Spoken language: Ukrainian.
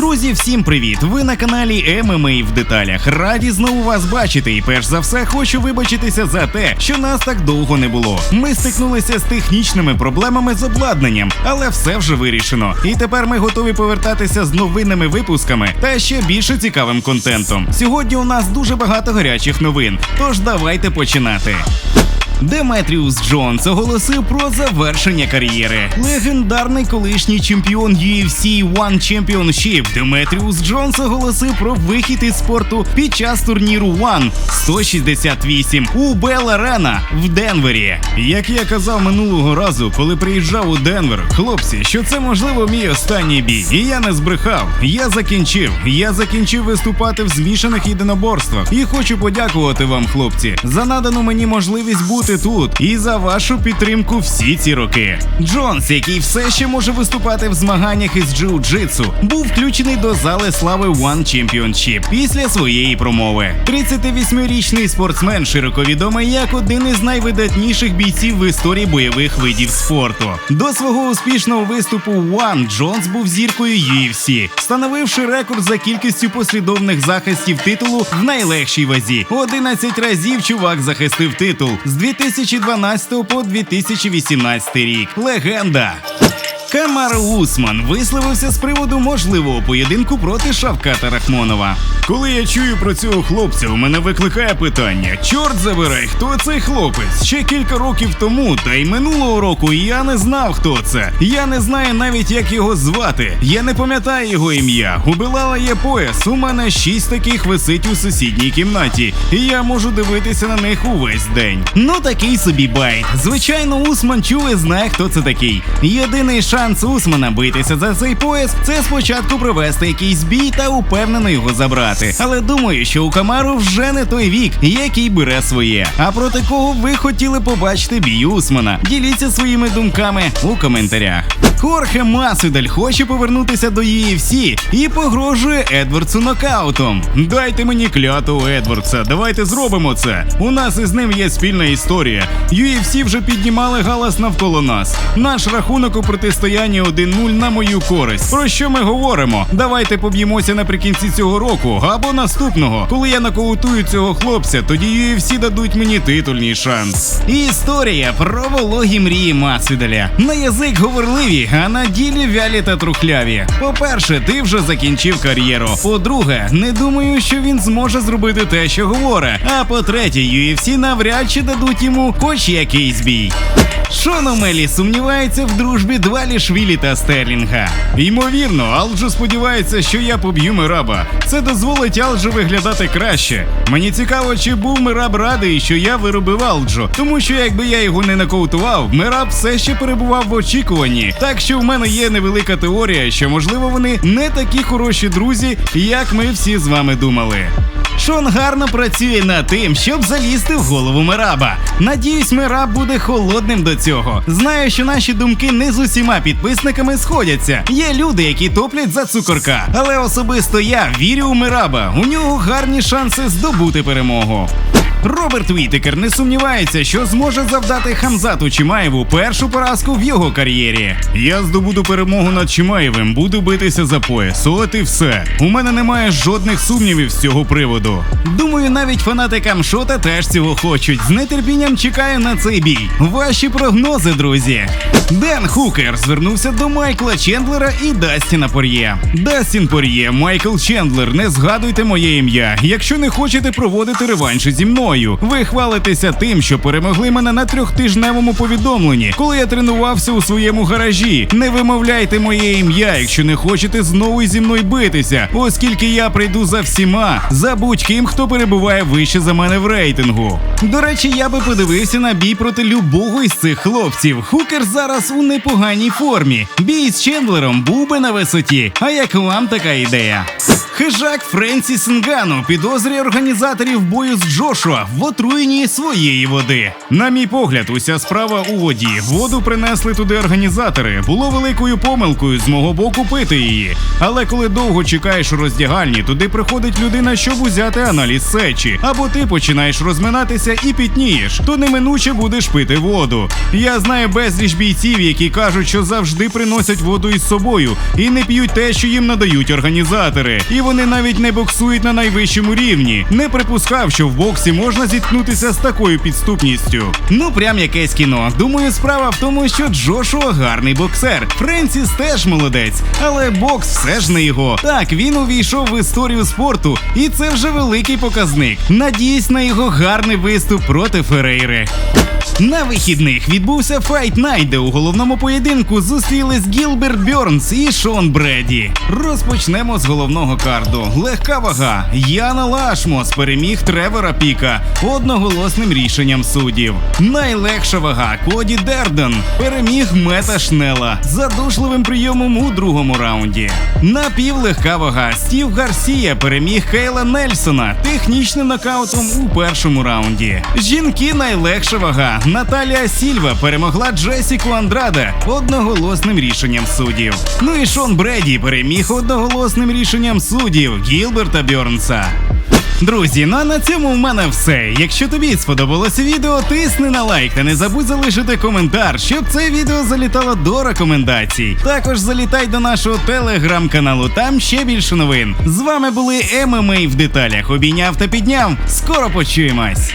Друзі, всім привіт! Ви на каналі ММА в деталях. Раді знову вас бачити. І перш за все хочу вибачитися за те, що нас так довго не було. Ми стикнулися з технічними проблемами з обладнанням, але все вже вирішено. І тепер ми готові повертатися з новинними випусками та ще більше цікавим контентом. Сьогодні у нас дуже багато гарячих новин. Тож давайте починати. Деметріус Джонс оголосив про завершення кар'єри. Легендарний колишній чемпіон UFC One Championship Деметріус Джонс оголосив про вихід із спорту під час турніру One 168 у Бел Арена в Денвері. Як я казав минулого разу, коли приїжджав у Денвер, хлопці, що це можливо мій останній бій. І я не збрехав. Я закінчив. Я закінчив виступати в змішаних єдиноборствах. І хочу подякувати вам, хлопці, за надану мені можливість бути тут і за вашу підтримку всі ці роки. Джонс, який все ще може виступати в змаганнях із джиу-джитсу, був включений до зали слави One Championship після своєї промови. 38-річний спортсмен широко відомий як один із найвидатніших бійців в історії бойових видів спорту. До свого успішного виступу One Джонс був зіркою UFC, встановивши рекорд за кількістю послідовних захистів титулу в найлегшій вазі. 11 разів чувак захистив титул з 2012 по 2018 рік. Легенда. Камар Усман висловився з приводу можливого поєдинку проти Шавката Рахмонова. Коли я чую про цього хлопця, у мене викликає питання: чорт забирай, хто цей хлопець? Ще кілька років тому, та й минулого року я не знав, хто це. Я не знаю навіть, як його звати. Я не пам'ятаю його ім'я. У Белала є пояс. У мене шість таких висить у сусідній кімнаті, і я можу дивитися на них увесь день. Ну такий собі байт. Звичайно, Усман чує, знає, хто це такий. Єдиний шанс Усмана битися за цей пояс це спочатку провести якийсь бій та упевнено його забрати. Але думаю, що у Камару вже не той вік, який бере своє. А проти кого ви хотіли побачити бій Усмана? Діліться своїми думками у коментарях. Хорхе Масвідель хоче повернутися до UFC і погрожує Едвардсу нокаутом. Дайте мені кляту Едвардса, давайте зробимо це. У нас із ним є спільна історія. UFC вже піднімали галас навколо нас. Наш рахунок у протистоянні 1-0 на мою користь. Про що ми говоримо? Давайте поб'ємося наприкінці цього року або наступного. Коли я нокаутую цього хлопця, тоді UFC дадуть мені титульний шанс. Історія про вологі мрії Масвіделя. На язик говорливі, а на ділі вялі та трухляві. По-перше, ти вже закінчив кар'єру. По-друге, не думаю, що він зможе зробити те, що говорить. А по-третє, UFC навряд чи дадуть йому хоч якийсь бій. Шон Омелі сумнівається в дружбі Двалішвілі та Стерлінга. Ймовірно, Алджо сподівається, що я поб'ю Мираба. Це дозволить Алджо виглядати краще. Мені цікаво, чи був Мираб радий, що я виробив Алджо, тому що якби я його не нокаутував, Мираб все ще перебував в очікуванні. Так що в мене є невелика теорія, що можливо вони не такі хороші друзі, як ми всі з вами думали. Шон гарно працює над тим, щоб залізти в голову Мираба. Надіюсь, Мераб буде холодним до цього. Знаю, що наші думки не з усіма підписниками сходяться. Є люди, які топлять за цукорка. Але особисто я вірю у Мираба. У нього гарні шанси здобути перемогу. Роберт Вітикер не сумнівається, що зможе завдати Хамзату Чимаєву першу поразку в його кар'єрі. Я здобуду перемогу над Чимаєвим, буду битися за пояс. От і все. У мене немає жодних сумнівів з цього приводу. Думаю, навіть фанати Камшота теж цього хочуть. З нетерпінням чекаю на цей бій. Ваші прогнози, друзі. Ден Хукер звернувся до Майкла Чендлера і Дастіна Пор'є. Дастін Пор'є, Майкл Чендлер, не згадуйте моє ім'я. Якщо не хочете проводити реванші зі мною, ви хвалитеся тим, що перемогли мене на трьохтижневому повідомленні, коли я тренувався у своєму гаражі. Не вимовляйте моє ім'я, якщо не хочете знову зі мною битися, оскільки я прийду за всіма, за будь-ким, хто перебуває вище за мене в рейтингу. До речі, я би подивився на бій проти любого із цих хлопців. Хукер зараз у непоганій формі. Бій з Чендлером був би на висоті. А як вам така ідея? Хижак Френсіс Нгану підозрює організаторів бою з Джошуа в отруєнні своєї води. На мій погляд, уся справа у воді. Воду принесли туди організатори. Було великою помилкою з мого боку пити її. Але коли довго чекаєш у роздягальні, туди приходить людина, щоб узяти аналіз сечі. Або ти починаєш розминатися і пітнієш, то неминуче будеш пити воду. Я знаю безліч бійців, які кажуть, що завжди приносять воду із собою і не п'ють те, що їм надають організатори. І вони навіть не боксують на найвищому рівні. Не припускав, що в боксі можна зіткнутися з такою підступністю. Ну прям якесь кіно. Думаю, справа в тому, що Джошуа гарний боксер. Френсіс теж молодець, але бокс все ж не його. Так, він увійшов в історію спорту, і це вже великий показник. Надіюсь на його гарний виступ проти Ферейри. На вихідних відбувся Fight Night, де у головному поєдинку зустрілись Гілберт Бьорнс і Шон Бреді. Розпочнемо з головного карду. Легка вага. Яна Лашмос переміг Тревора Піка одноголосним рішенням суддів. Найлегша вага Коді Дерден переміг Мета Шнела задушливим прийомом у другому раунді. Напівлегка вага Стів Гарсія переміг Кейла Нельсона технічним нокаутом у першому раунді. Жінки найлегша вага. Наталія Сільва перемогла Джесіку Андраде одноголосним рішенням суддів. Ну і Шон Бреді переміг одноголосним рішенням суддів Гілберта Бьорнса. Друзі, ну а на цьому в мене все. Якщо тобі сподобалося відео, тисни на лайк та не забудь залишити коментар, щоб це відео залітало до рекомендацій. Також залітай до нашого телеграм-каналу, там ще більше новин. З вами були ММА в деталях. Обійняв та підняв. Скоро почуємось.